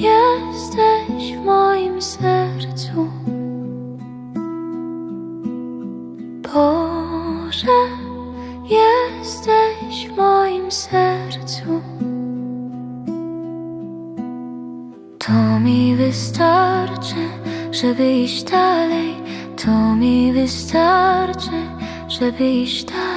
jesteś w moim sercu. Boże, jesteś w moim sercu. To mi wystarczy, żeby iść dalej. To mi wystarczy, żeby iść dalej.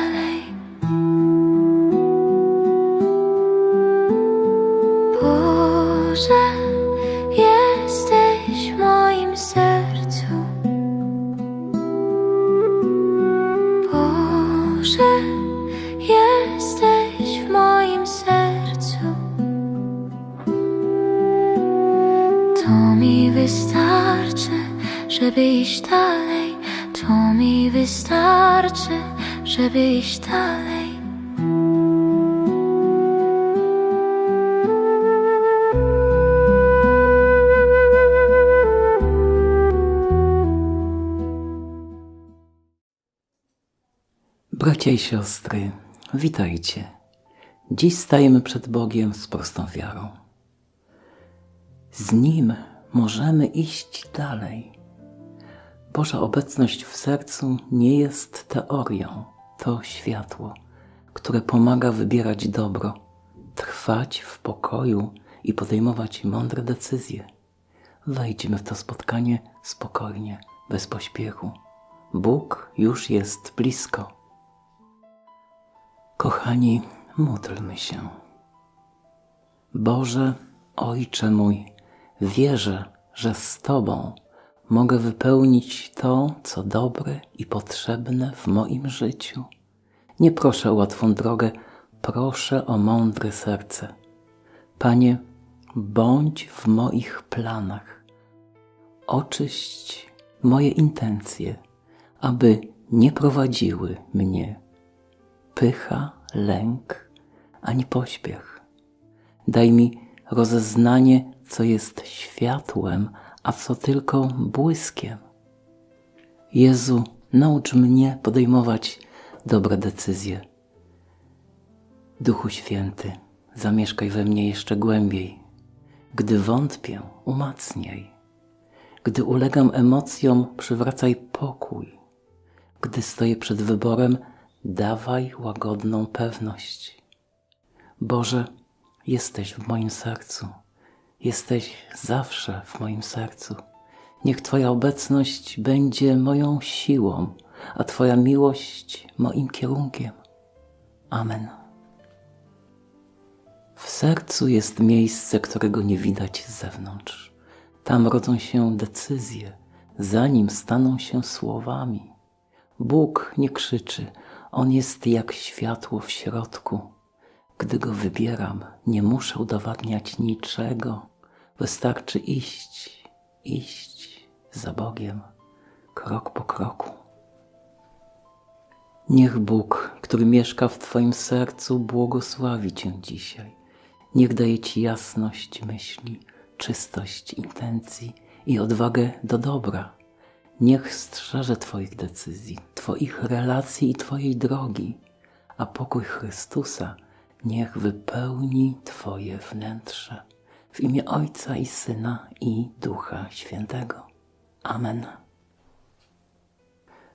Mi wystarczy, żeby iść dalej. To mi wystarczy, żeby iść dalej. Bracia i siostry, witajcie. Dziś stajemy przed Bogiem z prostą wiarą. Z Nim możemy iść dalej. Boża obecność w sercu nie jest teorią, to światło, które pomaga wybierać dobro, trwać w pokoju i podejmować mądre decyzje. Wejdźmy w to spotkanie spokojnie, bez pośpiechu. Bóg już jest blisko. Kochani, módlmy się. Boże, Ojcze mój, wierzę, że z Tobą mogę wypełnić to, co dobre i potrzebne w moim życiu. Nie proszę o łatwą drogę, proszę o mądre serce. Panie, bądź w moich planach. Oczyść moje intencje, aby nie prowadziły mnie pycha, lęk, ani pośpiech. Daj mi rozeznanie, co jest światłem, a co tylko błyskiem. Jezu, naucz mnie podejmować dobre decyzje. Duchu Święty, zamieszkaj we mnie jeszcze głębiej. Gdy wątpię, umacniaj. Gdy ulegam emocjom, przywracaj pokój. Gdy stoję przed wyborem, dawaj łagodną pewność. Boże, jesteś w moim sercu, jesteś zawsze w moim sercu. Niech Twoja obecność będzie moją siłą, a Twoja miłość moim kierunkiem. Amen. W sercu jest miejsce, którego nie widać z zewnątrz. Tam rodzą się decyzje, zanim staną się słowami. Bóg nie krzyczy, on jest jak światło w środku. Gdy go wybieram, nie muszę udowadniać niczego. Wystarczy iść, iść za Bogiem, krok po kroku. Niech Bóg, który mieszka w Twoim sercu, błogosławi Cię dzisiaj. Niech daje Ci jasność myśli, czystość intencji i odwagę do dobra. Niech strzeże Twoich decyzji, Twoich relacji i Twojej drogi, a pokój Chrystusa niech wypełni Twoje wnętrze. W imię Ojca i Syna i Ducha Świętego. Amen.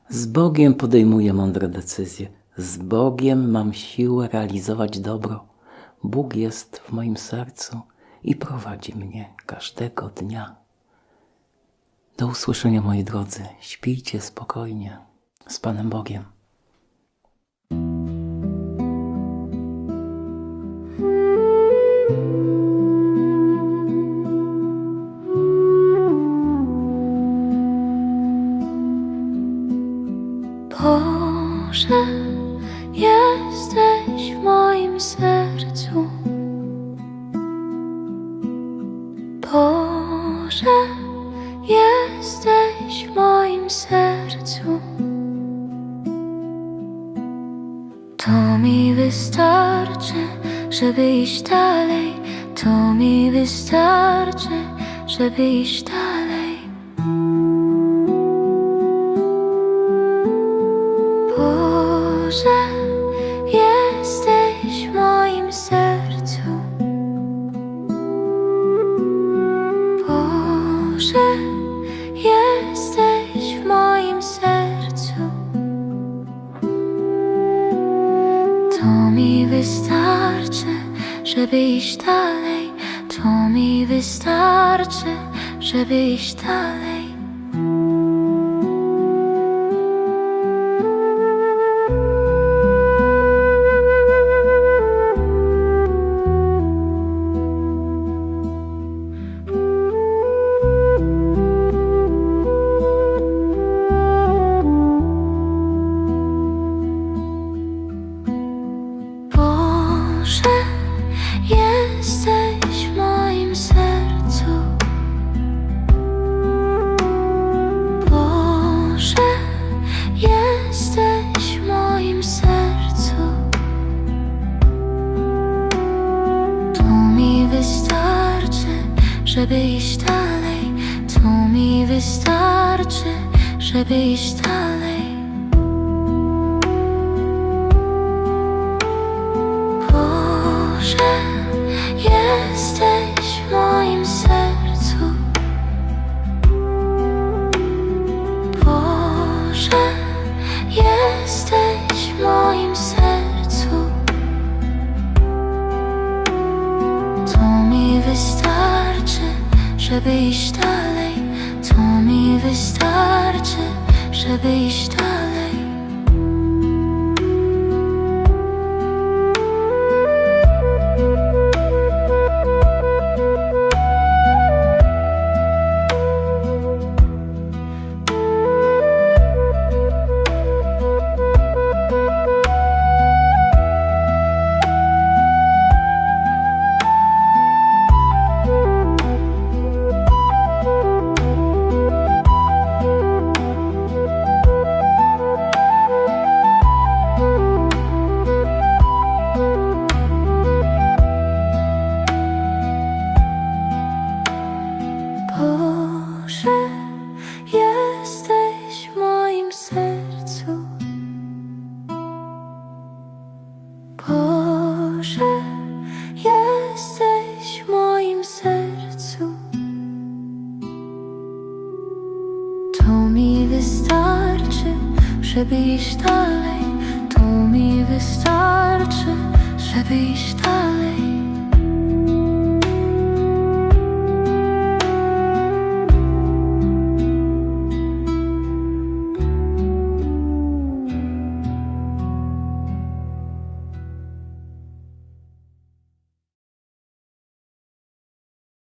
Z Bogiem podejmuję mądre decyzje. Z Bogiem mam siłę realizować dobro. Bóg jest w moim sercu i prowadzi mnie każdego dnia. Do usłyszenia, moi drodzy. Śpijcie spokojnie z Panem Bogiem. Jesteś w moim sercu. Boże, jesteś w moim sercu. To mi wystarczy, żeby iść dalej. To mi wystarczy, żeby iść dalej. To mi wystarczy, żeby iść dalej. To mi wystarczy, żeby iść dalej. Boże, jesteś w moim sercu. Boże, jesteś w moim sercu. To mi wystarczy, żeby iść dalej. To mi wystarczy, żeby iść dalej. Wystarczy, żeby iść dalej. To mi wystarczy, żeby iść dalej. Żeby iść dalej. To mi wystarczy, żeby iść dalej.